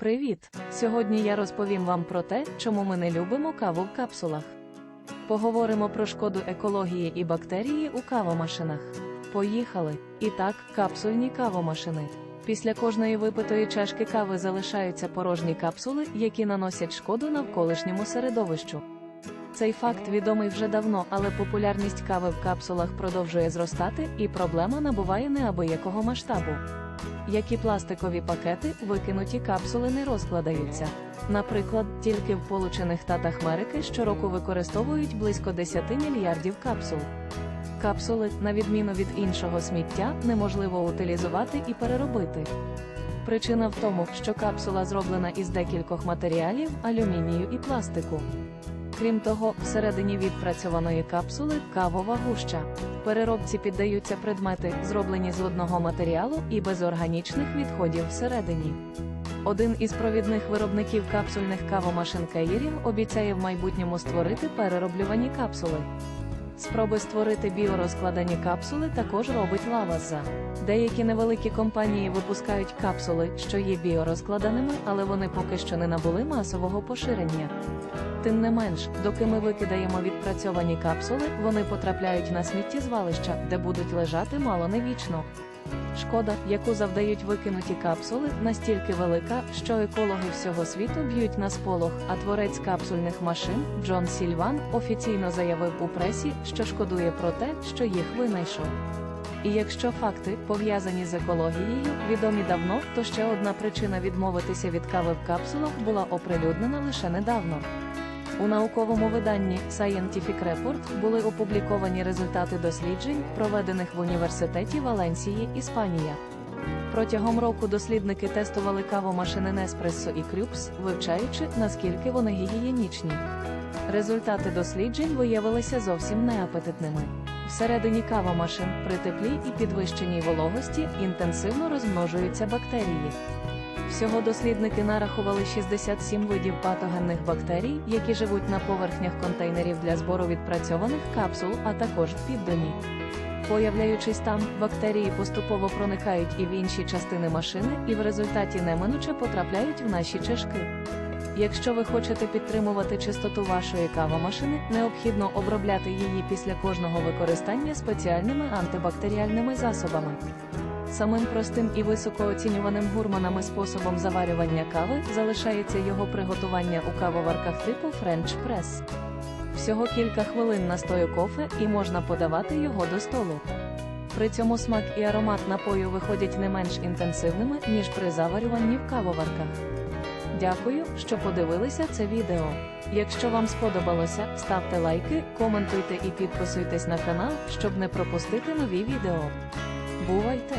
Привіт! Сьогодні я розповім вам про те, чому ми не любимо каву в капсулах. Поговоримо про шкоду екології і бактерії у кавомашинах. Поїхали! І так, капсульні кавомашини. Після кожної випитої чашки кави залишаються порожні капсули, які наносять шкоду навколишньому середовищу. Цей факт відомий вже давно, але популярність кави в капсулах продовжує зростати, і проблема набуває неабиякого масштабу. Як і пластикові пакети, викинуті капсули не розкладаються. Наприклад, тільки в Сполучених Штатах Америки щороку використовують близько 10 мільярдів капсул. Капсули, на відміну від іншого сміття, неможливо утилізувати і переробити. Причина в тому, що капсула зроблена із декількох матеріалів, алюмінію і пластику. Крім того, всередині відпрацьованої капсули кавова гуща. Переробці піддаються предмети, зроблені з одного матеріалу і без органічних відходів всередині. Один із провідних виробників капсульних кавомашин Каїрін обіцяє в майбутньому створити перероблювані капсули. Спроби створити біорозкладені капсули також робить лаваза. Деякі невеликі компанії випускають капсули, що є біорозкладеними, але вони поки що не набули масового поширення. Тим не менш, доки ми викидаємо відпрацьовані капсули, вони потрапляють на сміттєзвалища, де будуть лежати мало не вічно. Шкода, яку завдають викинуті капсули, настільки велика, що екологи всього світу б'ють на сполох, а творець капсульних машин Джон Сільван офіційно заявив у пресі, що шкодує про те, що їх винайшов. І якщо факти, пов'язані з екологією, відомі давно, то ще одна причина відмовитися від кави в капсулах була оприлюднена лише недавно. У науковому виданні Scientific Report були опубліковані результати досліджень, проведених в університеті Валенсії, Іспанія. Протягом року дослідники тестували кавомашини Неспресо і Крюпс, вивчаючи, наскільки вони гігієнічні. Результати досліджень виявилися зовсім неапетитними. Всередині кавомашин при теплі і підвищеній вологості інтенсивно розмножуються бактерії. Всього дослідники нарахували 67 видів патогенних бактерій, які живуть на поверхнях контейнерів для збору відпрацьованих капсул, а також в піддоні. Появляючись там, бактерії поступово проникають і в інші частини машини, і в результаті неминуче потрапляють в наші чашки. Якщо ви хочете підтримувати чистоту вашої кавомашини, необхідно обробляти її після кожного використання спеціальними антибактеріальними засобами. Самим простим і високооцінюваним гурманами способом заварювання кави залишається його приготування у кавоварках типу French Press. Всього кілька хвилин настою кофе і можна подавати його до столу. При цьому смак і аромат напою виходять не менш інтенсивними, ніж при заварюванні в кавоварках. Дякую, що подивилися це відео. Якщо вам сподобалося, ставте лайки, коментуйте і підписуйтесь на канал, щоб не пропустити нові відео. Бувайте!